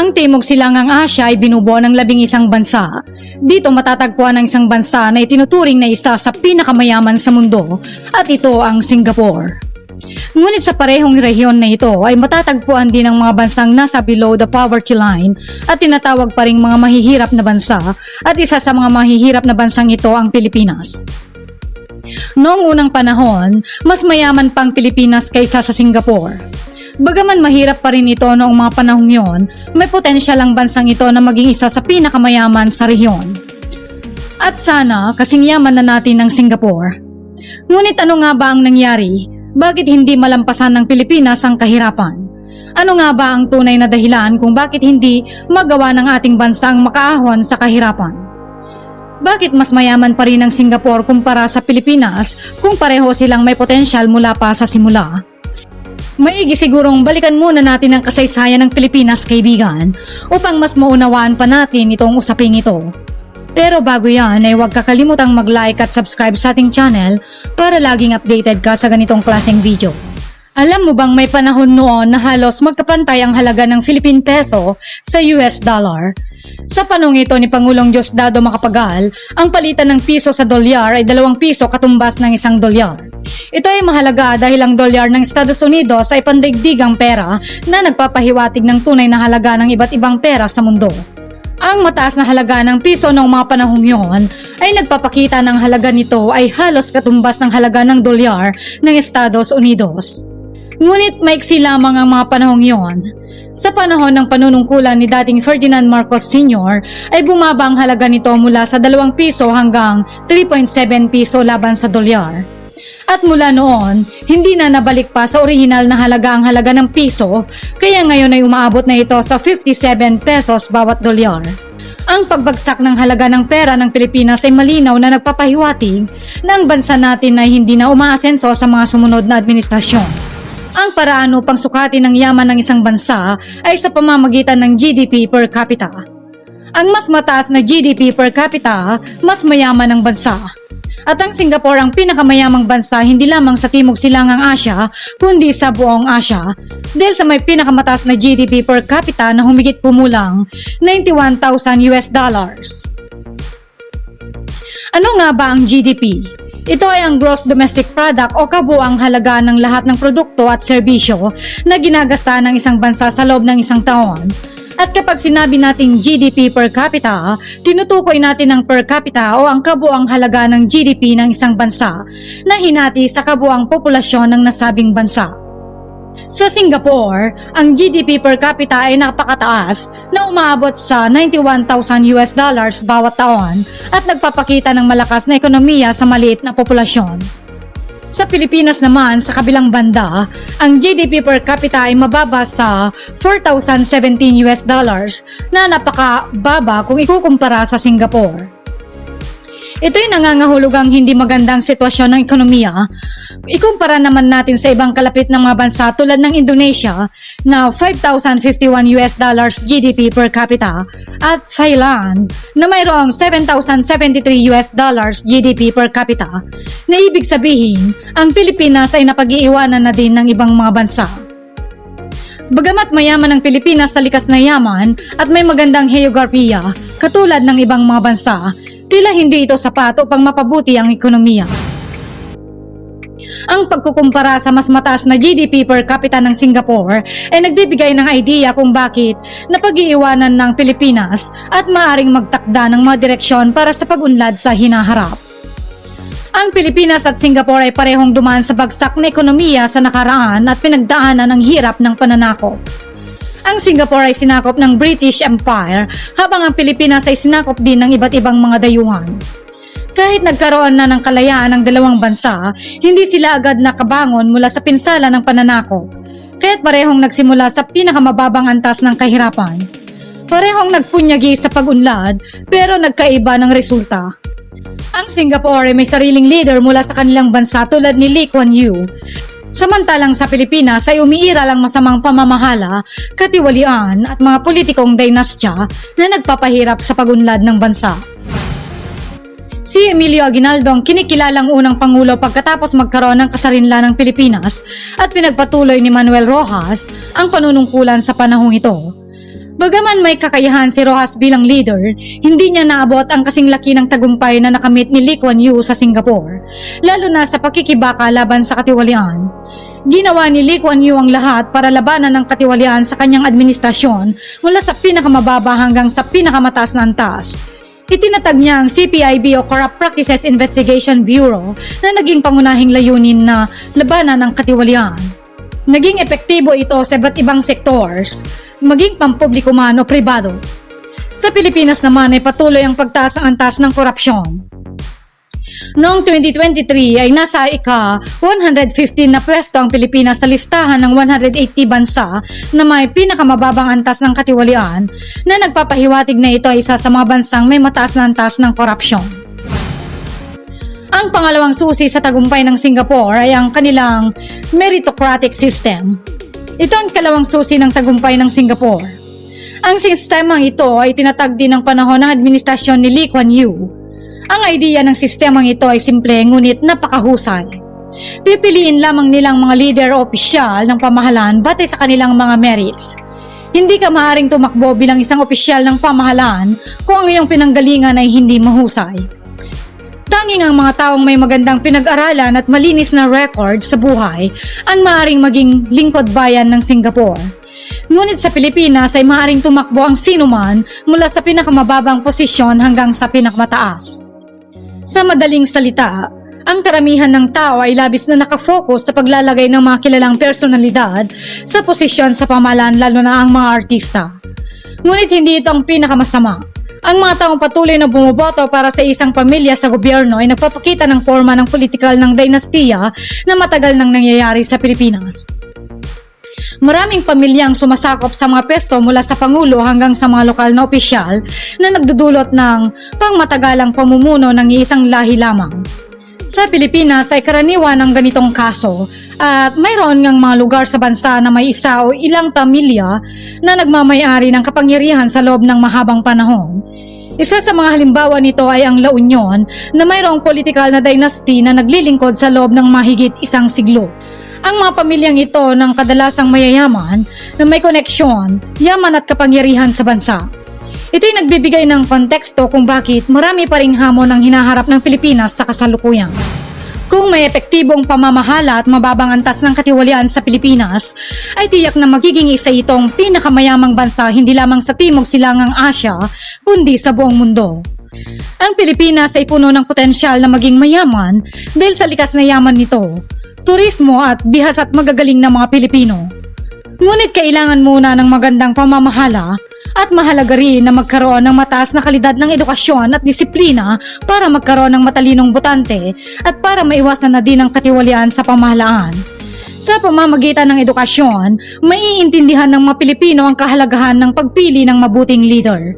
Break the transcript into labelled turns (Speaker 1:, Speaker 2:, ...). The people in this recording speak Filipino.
Speaker 1: Ang Timog Silangang Asya ay binubuo ng labing isang bansa. Dito matatagpuan ang isang bansa na itinuturing na isa sa pinakamayaman sa mundo at ito ang Singapore. Ngunit sa parehong rehiyon na ito ay matatagpuan din ang mga bansang nasa below the poverty line at tinatawag pa ring mga mahihirap na bansa at isa sa mga mahihirap na bansang ito ang Pilipinas. Noong unang panahon, mas mayaman pang Pilipinas kaysa sa Singapore. Bagaman mahirap pa rin ito noong mga panahong yon, may potensyal ang bansang ito na maging isa sa pinakamayaman sa rehiyon. At sana kasing yaman na natin ng Singapore. Ngunit ano nga ba ang nangyari? Bakit hindi malampasan ng Pilipinas ang kahirapan? Ano nga ba ang tunay na dahilan kung bakit hindi magawa ng ating bansa ang makaahon sa kahirapan? Bakit mas mayaman pa rin ang Singapore kumpara sa Pilipinas kung pareho silang may potensyal mula pa sa simula? Maigi sigurong balikan muna natin ang kasaysayan ng Pilipinas, kaibigan, upang mas maunawaan pa natin itong usaping ito. Pero bago yan ay huwag kakalimutang mag-like at subscribe sa ating channel para laging updated ka sa ganitong klaseng video. Alam mo bang may panahon noon na halos magkapantay ang halaga ng Philippine Peso sa US dollar? Sa panong ito ni Pangulong Diosdado Macapagal, ang palitan ng piso sa dolyar ay dalawang piso katumbas ng isang dolyar. Ito ay mahalaga dahil ang dolyar ng Estados Unidos ay pandaigdigang pera na nagpapahiwatig ng tunay na halaga ng iba't ibang pera sa mundo. Ang mataas na halaga ng piso noong mga panahong yon ay nagpapakita ng halaga nito ay halos katumbas ng halaga ng dolyar ng Estados Unidos. Ngunit maiksi lamang ang mga panahong yon. Sa panahon ng panunungkulan ni dating Ferdinand Marcos Sr. ay bumaba ang halaga nito mula sa 2 piso hanggang 3.7 piso laban sa dolyar. At mula noon, hindi na nabalik pa sa orihinal na halaga ang halaga ng piso, kaya ngayon ay umaabot na ito sa 57 pesos bawat dolyar. Ang pagbagsak ng halaga ng pera ng Pilipinas ay malinaw na nagpapahiwatig na ang bansa natin ay hindi na umaasenso sa mga sumunod na administrasyon. Ang paraan upang sukatin ang yaman ng isang bansa ay sa pamamagitan ng GDP per capita. Ang mas mataas na GDP per capita, mas mayaman ang bansa. At ang Singapore ang pinakamayamang bansa hindi lamang sa Timog Silangang Asya, kundi sa buong Asya. Dahil sa may pinakamataas na GDP per capita na humigit pumulang 91,000 US dollars. Ano nga ba ang GDP? Ito ay ang gross domestic product o kabuang halaga ng lahat ng produkto at serbisyo na ginagasta ng isang bansa sa loob ng isang taon. At kapag sinabi nating GDP per capita, tinutukoy natin ang per capita o ang kabuang halaga ng GDP ng isang bansa na hinati sa kabuang populasyon ng nasabing bansa. Sa Singapore, ang GDP per capita ay napakataas na umaabot sa 91,000 US dollars bawat taon at nagpapakita ng malakas na ekonomiya sa maliit na populasyon. Sa Pilipinas naman, sa kabilang banda, ang GDP per capita ay mababa sa 4,017 US dollars na napakababa kung ikukumpara sa Singapore. Ito'y nangangahulugang hindi magandang sitwasyon ng ekonomiya. Ikumpara naman natin sa ibang kalapit ng mga bansa tulad ng Indonesia na 5,051 US dollars GDP per capita at Thailand na mayroong 7,073 US dollars GDP per capita na ibig sabihin ang Pilipinas ay napag-iiwanan na din ng ibang mga bansa. Bagamat mayaman ang Pilipinas sa likas na yaman at may magandang heograpiya katulad ng ibang mga bansa, tila hindi ito sapat upang mapabuti ang ekonomiya. Ang pagkukumpara sa mas mataas na GDP per capita ng Singapore ay nagbibigay ng idea kung bakit napag-iiwanan ng Pilipinas at maaring magtakda ng mga direksyon para sa pag-unlad sa hinaharap. Ang Pilipinas at Singapore ay parehong dumaan sa bagsak na ekonomiya sa nakaraan at pinagdaanan ng hirap ng pananakop. Ang Singapore ay sinakop ng British Empire habang ang Pilipinas ay sinakop din ng iba't ibang mga dayuhan. Kahit nagkaroon na ng kalayaan ang dalawang bansa, hindi sila agad nakabangon mula sa pinsala ng pananakop. Kaya't parehong nagsimula sa pinakamababang antas ng kahirapan. Parehong nagpunyagi sa pag-unlad pero nagkaiba ng resulta. Ang Singapore ay may sariling leader mula sa kanilang bansa tulad ni Lee Kuan Yew. Samantalang sa Pilipinas ay umiiral ang masamang pamamahala, katiwalian at mga politikong dynastya na nagpapahirap sa pagunlad ng bansa. Si Emilio Aguinaldo ang kinikilalang unang pangulo pagkatapos magkaroon ng kasarinlan ng Pilipinas at pinagpatuloy ni Manuel Rojas ang panunungkulan sa panahong ito. Bagaman may kakayahan si Rojas bilang leader, hindi niya naabot ang kasing laki ng tagumpay na nakamit ni Lee Kuan Yew sa Singapore, lalo na sa pakikibaka laban sa katiwalian. Ginawa ni Lee Kuan Yew ang lahat para labanan ng katiwalian sa kanyang administrasyon mula sa pinakamababa hanggang sa pinakamataas na antas. Itinatag niya ang CPIB o Corrupt Practices Investigation Bureau na naging pangunahing layunin na labanan ng katiwalian. Naging epektibo ito sa iba't ibang sectors, maging pampubliko man o pribado. Sa Pilipinas naman ay patuloy ang pagtaas ng antas ng korupsyon. Noong 2023 ay nasa ika-115 na pwesto ang Pilipinas sa listahan ng 180 bansa na may pinakamababang antas ng katiwalian na nagpapahiwatig na ito ay isa sa mga bansang may mataas na antas ng korupsyon. Ang pangalawang susi sa tagumpay ng Singapore ay ang kanilang meritocratic system. Ito ang kalawang susi ng tagumpay ng Singapore. Ang sistemang ito ay tinatag din ng panahon ng administrasyon ni Lee Kuan Yew. Ang idea ng sistemang ito ay simple ngunit napakahusay. Pipiliin lamang nilang mga leader o opisyal ng pamahalaan batay sa kanilang mga merits. Hindi ka maaaring tumakbo bilang isang opisyal ng pamahalaan kung ang iyong pinanggalingan ay hindi mahusay. Tanging ang mga taong may magandang pinag-aralan at malinis na record sa buhay ang maaaring maging lingkod bayan ng Singapore. Ngunit sa Pilipinas ay maaaring tumakbo ang sinuman mula sa pinakamababang posisyon hanggang sa pinakamataas. Sa madaling salita, ang karamihan ng tao ay labis na nakafocus sa paglalagay ng mga kilalang personalidad sa posisyon sa pamahalaan lalo na ang mga artista. Ngunit hindi ito ang pinakamasama. Ang mga taong patuloy na bumoboto para sa isang pamilya sa gobyerno ay nagpapakita ng forma ng politikal ng dinastiya na matagal nang nangyayari sa Pilipinas. Maraming pamilyang sumasakop sa mga pesto mula sa Pangulo hanggang sa mga lokal na opisyal na nagdudulot ng pangmatagalang pamumuno ng isang lahi lamang. Sa Pilipinas ay karaniwan ang ganitong kaso at mayroon ngang mga lugar sa bansa na may isa o ilang pamilya na nagmamayari ng kapangyarihan sa loob ng mahabang panahon. Isa sa mga halimbawa nito ay ang La Union na mayroong politikal na dynasty na naglilingkod sa loob ng mahigit isang siglo. Ang mga pamilyang ito ng kadalasang mayayaman na may koneksyon, yaman at kapangyarihan sa bansa. Ito'y nagbibigay ng konteksto kung bakit marami pa ring hamon ang hinaharap ng Pilipinas sa kasalukuyan. Kung may epektibong pamamahala at mababang antas ng katiwalian sa Pilipinas, ay tiyak na magiging isa itong pinakamayamang bansa hindi lamang sa Timog Silangang Asya, kundi sa buong mundo. Ang Pilipinas ay puno ng potensyal na maging mayaman dahil sa likas na yaman nito, turismo at bihas at magagaling na mga Pilipino. Ngunit kailangan muna ng magandang pamamahala at mahalaga rin na magkaroon ng mataas na kalidad ng edukasyon at disiplina para magkaroon ng matalinong botante at para maiwasan na din ang katiwalian sa pamahalaan. Sa pamamagitan ng edukasyon, maiintindihan ng mga Pilipino ang kahalagahan ng pagpili ng mabuting leader.